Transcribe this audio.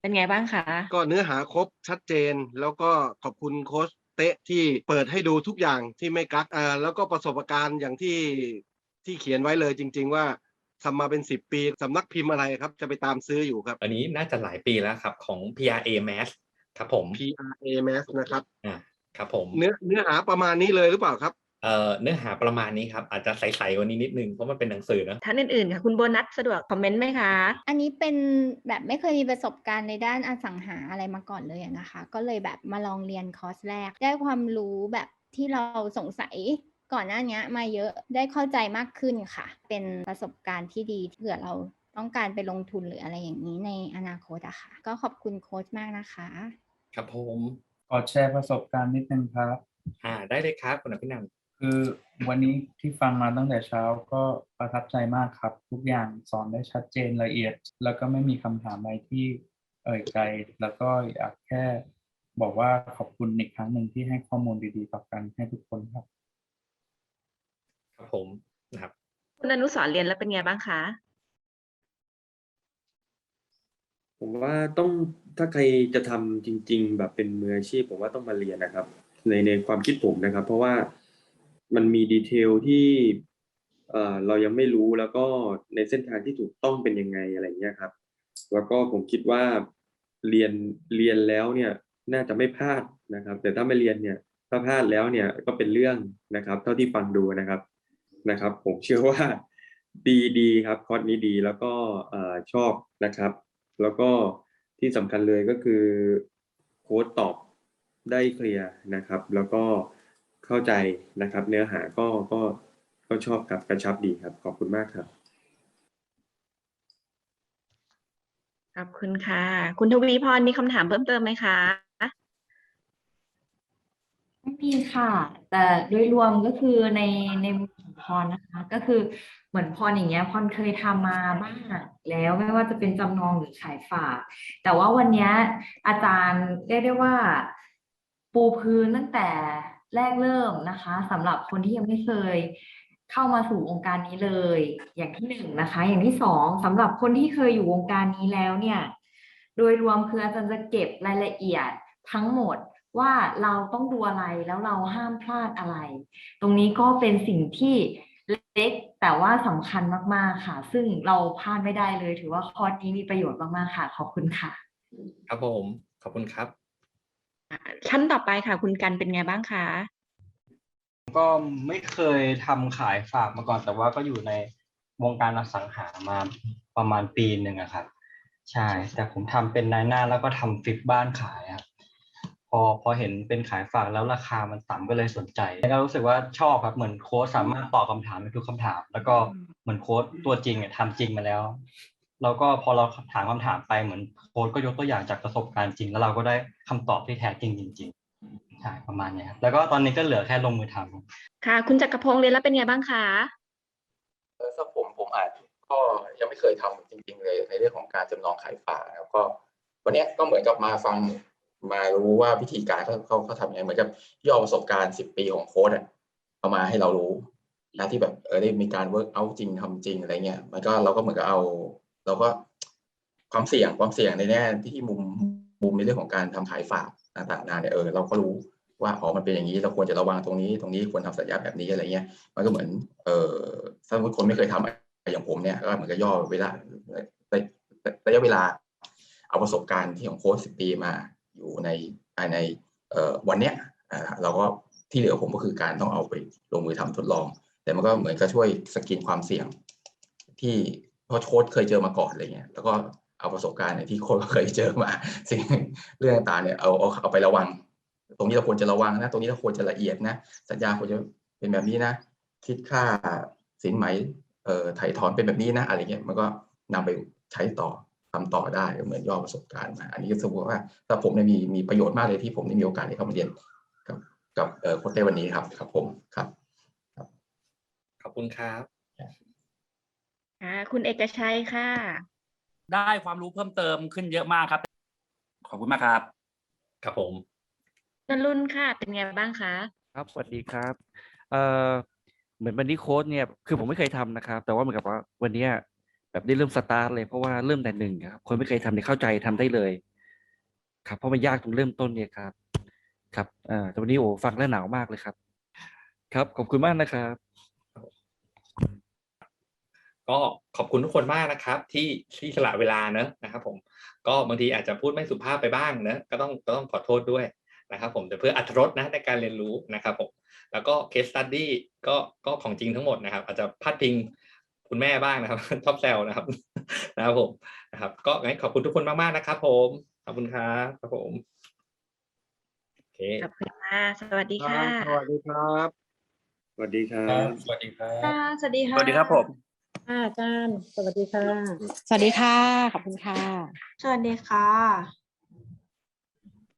เป็นไงบ้างคะ ก็เนื้อหาครบชัดเจน แล้วก็ขอบคุณโค้ชเตะที่เปิดให้ดูทุกอย่างที่ไม่กักอ่าแล้วก็ประสบการณ์อย่างที่ที่เขียนไว้เลยจริง ๆ ว่าทำมาเป็นสิบปีสำนักพิมพ์อะไรครับ จะไปตามซื้ออยู่ครับ อันนี้น่าจะหลายปีแล้วครับของ PRA Mass ครับผม PRA Mass นะครับ อ่าครับผม เนื้อเนื้อหาประมาณนี้เลยหรือเปล่าครับ เอ่อเนื้อหาประมาณนี้ครับ อาจจะใสๆกว่านี้นิดนึงเพราะมันเป็นหนังสือเนอะท่านอื่นๆค่ะคุณโบนัสสะดวกคอมเมนต์ไหมคะ อันนี้เป็นแบบไม่เคยมีประสบการณ์ในด้านอสังหาอะไรมาก่อนเลยอะนะคะ ก็เลยแบบมาลองเรียนคอร์สแรก ได้ความรู้แบบที่เราสงสัยก่อนหน้านี้มาเยอะได้เข้าใจมากขึ้นค่ะ เป็นประสบการณ์ที่ดีเผื่อเราต้องการไปลงทุนหรืออะไรอย่างนี้ในอนาคตอะค่ะ ก็ขอบคุณโค้ชมากนะคะ ครับผมขอแชร์ประสบการณ์นิดนึงครับ อ่าได้เลยครับคุณอภินันท์ คือวันนี้ที่ฟังมาตั้งแต่เช้าก็ประทับใจมากครับ ทุกอย่างสอนได้ชัดเจนละเอียด แล้วก็ไม่มีคำถามอะไรที่เอ่ยไกลแล้วก็อยากแค่บอกว่าขอบคุณอีกครั้งหนึ่งที่ให้ข้อมูลดีๆต่อกันให้ทุกคนครับ ครับผมนะครับคุณอนุสรณ์เรียนแล้วเป็นไงบ้างคะผมว่าต้องถ้าใครจะทำจริง ๆ แบบเป็นมืออาชีพผมว่าต้องมาเรียนนะครับ ในในความคิดผมนะครับ เพราะว่า มันมีดีเทลที่เอ่อเรายังไม่รู้แล้วก็ในเส้นทางที่ถูกต้องเป็นยังไงอะไรเงี้ยครับ แล้วก็ผมคิดว่าเรียนเรียนแล้วเนี่ยน่าจะไม่พลาดนะครับ แต่ถ้าไม่เรียนเนี่ยถ้าพลาดแล้วเนี่ยก็เป็นเรื่องนะครับ เท่าที่ฟังดูนะครับนะครับ ผมเชื่อว่าดีดีครับคอร์สนี้ดีแล้วก็อชอบนะครับ แล้วก็ที่สำคัญเลยก็คือโค้ดตอบได้เคลียร์นะครับ แล้วก็ เข้าใจนะครับ เนื้อหาก็ก็ก็ชอบครับกระชับดีครับ ขอบคุณมากครับ ขอบคุณค่ะ คุณทวีพรมีคำถามเพิ่มเติมไหมคะ ไม่มีค่ะ แต่โดยรวมก็คือในในมุมของพรนะคะ ก็คือเหมือนพรอย่างเงี้ยพรเคยทำมาบ้างแล้วไม่ว่าจะเป็นจำนองหรือขายฝาก แต่ว่าวันเนี้ยอาจารย์เรียกได้ว่า ปูพื้นตั้งแต่ แรกเริ่มนะคะสำหรับคนที่ยังไม่เคยเข้ามาสู่วงค์การนี้เลย อย่างที่หนึ่งนะคะ อย่างที่สองสำหรับคนที่เคยอยู่วงการนี้แล้วเนี่ย โดยรวมคืออาจารย์จะเก็บรายละเอียดทั้งหมดว่าเราต้องดูอะไรแล้วเราห้ามพลาดอะไร ตรงนี้ก็เป็นสิ่งที่เล็กแต่ว่าสำคัญมาก ๆ ค่ะ ซึ่งเราพลาดไม่ได้เลย ถือว่าคอร์สนี้มีประโยชน์มาก ๆ ค่ะ ขอบคุณค่ะ ครับผม ขอบคุณครับ ท่านต่อไปค่ะ คุณกันเป็นไงบ้างคะก็ไม่เคยทำขายฝากมาก่อน แต่ว่าก็อยู่ในวงการอสังหามาประมาณปีหนึ่งอะครับ ใช่ แต่ผมทำเป็นนายหน้าแล้วก็ทำฟิกบ้านขายครับพอพอเห็นเป็นขายฝากแล้วราคามันต่ำก็เลยสนใจ แล้วก็รู้สึกว่าชอบครับเหมือนโค้ชสามารถตอบคำถามในทุกคำถาม แล้วก็เหมือนโค้ชตัวจริงเนี่ยทำจริงมาแล้ว แล้วก็พอเราถามคำถามไปเหมือนโค้ชก็ยกตัวอย่างจากประสบการณ์จริง แล้วเราก็ได้คำตอบที่แท้จริงจริงๆใช่ประมาณเนี้ยครับแล้วก็ตอนนี้ก็เหลือแค่ลงมือทำค่ะ คุณจักรพงศ์เรียนแล้วเป็นไงบ้างคะเออสำหรับผมผมอาจก็ยังไม่เคยทำจริง ๆ เลย ในเรื่องของการจำนองขายฝากแล้วก็วันเนี้ยก็เหมือนกับมาฟังมารู้ว่าวิธีการเขาเขาเขาทำยังไงเหมือนกับย่อประสบการณ์สิบปีของโค้ดอะเอามาให้เรารู้นะที่แบบเออได้มีการเวิร์กเอาจริงทำจริงอะไรเงี้ยมันก็เราก็เหมือนกับเอา เราก็ความเสี่ยงความเสี่ยงในแน่ที่มุมมุมในเรื่องของการทำขายฝากต่างๆนานาเนี่ยเออเราก็รู้ว่าอ๋อมันเป็นอย่างนี้เราควรจะระวังตรงนี้ ตรงนี้ควรทำสัญญาแบบนี้อะไรเงี้ย มันก็เหมือนเออถ้าสมมติคนไม่เคยทำอย่างผมเนี่ยก็เหมือนกับย่อเวลาระยะเวลา เอาประสบการณ์ที่ของโค้ชสิบปีมาอยู่ในภายในเอ่อวันเนี้ยเราก็ที่เหลือผมก็คือการต้องเอาไปลงมือทำทดลอง แต่มันก็เหมือนกับช่วยสกรีนความเสี่ยงที่ เพราะโค้ชเคยเจอมาก่อนอะไรเงี้ยแล้วก็เอาประสบการณ์เนี่ยที่โค้ชเคยเจอมาสิ่งเรื่องต่างเนี่ยเอาเอาเอาไประวัง ตรงนี้เราควรจะระวังนะตรงนี้เราควรจะละเอียดนะ สัญญาควรจะเป็นแบบนี้นะ คิดค่าสินไหมเอ่อถ่ายถอนเป็นแบบนี้นะอะไรเงี้ยมันก็นำไปใช้ต่อทำต่อได้เหมือนย่อประสบการณ์มา อันนี้ก็สมมติว่าถ้าผมเนี่ยมีมีประโยชน์มากเลยที่ผมได้มีโอกาสได้เข้ามาเรียนกับกับเอ่อโค้ชเต้วันนี้ครับครับผมครับขอบคุณครับ ค่ะคุณเอกชัยค่ะ ได้ความรู้เพิ่มเติมขึ้นเยอะมากครับ ขอบคุณมากครับ ครับผมนรุนค่ะ เป็นไงบ้างคะ ครับ สวัสดีครับ เอ่อ เหมือนวันนี้โค้ดเนี่ย คือผมไม่เคยทำนะครับ แต่ว่าเหมือนกับว่าวันเนี้ยแบบได้เริ่มสตาร์ทเลย เพราะว่าเริ่มแต่หนึ่งครับ คนไม่เคยทำเนี่ยเข้าใจทำได้เลย ครับ เพราะมันยากตรงเริ่มต้นเนี่ยครับ ครับ อ่าแต่วันนี้โอ้ฟังแล้วหนาวมากเลยครับ ครับ ขอบคุณมากนะครับ ก็ขอบคุณทุกคนมากนะครับ ที่ที่สละเวลาเนอะนะครับ ผมก็บางทีอาจจะพูดไม่สุภาพไปบ้างเนอะก็ต้องก็ต้องขอโทษด้วยนะครับ ผมแต่เพื่ออัตรสนะในการเรียนรู้นะครับผมแล้วก็ case study ก็ก็ของจริงทั้งหมดนะครับ อาจจะพาดพิงคุณแม่บ้างนะครับชอบแซวนะครับ นะครับผมนะครับ ก็งั้นขอบคุณทุกคนมากๆนะครับ ผมขอบคุณครับครับผมโอเคขอบคุณค่ะสวัสดีครัค่ะบสวัสดีครับ สวัสดีครัครับบสวัสดีครับค่ะสวัสดีค่ะ สวัสดีครับผมค่ะ อาจารย์ สวัสดีค่ะ สวัสดีค่ะ ขอบคุณค่ะ สวัสดีค่ะ